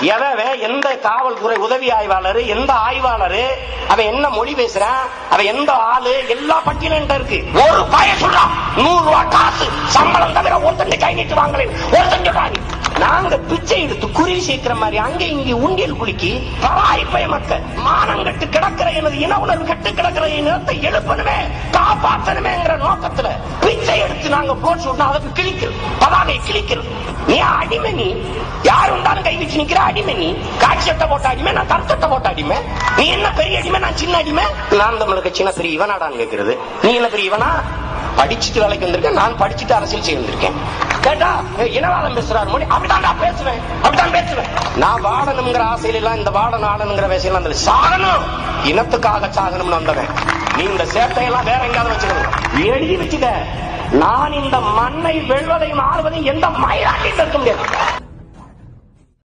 எவன் எந்த காவல்துறை உதவி ஆய்வாளர் எந்த ஆய்வாளர் அவன் என்ன மொழி பேசுறான் அவன் எந்த ஆளு எல்லா பட்டியலும் இருக்கு. ஒரு பய சொல்றான் நூறு ரூபாய் காசு சம்பளம் தவிர ஒருத்தன் கை நீட்டு வாங்கலேன் ஒருத்தன் சொல்றாங்க நாங்க பிச்சை எடுத்து குருவி சேர்க்கிற மாதிரி அங்க இங்க உண்டியல் குலுக்கி பராய் பய மக்கள் மானம் கட்டு கிடக்கிற எனது இன உணர்வு கட்டு கிடக்கிற இனத்தை எழுப்பணுமே காப்பாற்றணுமேங்கிற நோக்கத்துல பிச்சை எடுத்து நாங்க போட்டு சொன்னா அதுக்கு கிழிக்கிறோம். பதாகை கிழிக்கிறோம். அடிமை. நீ யார் உண்டாலும் கை வச்சு நிக்கிற அடிமை நீ? காட்சி சட்டை போட்ட அடிமை நான் கருத்தட்டை போட்ட அடிமை? நீ என்ன பெரிய அடிமை நான் சின்ன அடிமை? நான் தமிழுக்கு சின்ன பெரிய இவனாடான்னு கேட்கிறது நீ என்ன பெரிய இவனா? படிச்சுட்டு வேலைக்கு வந்திருக்கேன் நான் படிச்சுட்டு அரசியல் செய்ய வந்திருக்கேன். கேட்டா இனவாதம் பேசுறாரு மொழி அப்படிதான் நான் பேசுவேன் அப்படிதான் பேசுவேன். நான் வாடணுங்கிற ஆசையில எல்லாம் இந்த வாடன் ஆடணுங்கிற வயசுல அந்த சாகணும். இனத்துக்காக சாகணும்னு வந்தவன். நீ இந்த சேட்டையெல்லாம் வேற எங்காவது வச்சுக்கணும். எழுதி வச்சுக்க. நான் இந்த மண்ணை வெல்வதையும் ஆறுவதையும் எந்த மயிலாட்டி இருக்க முடியாது.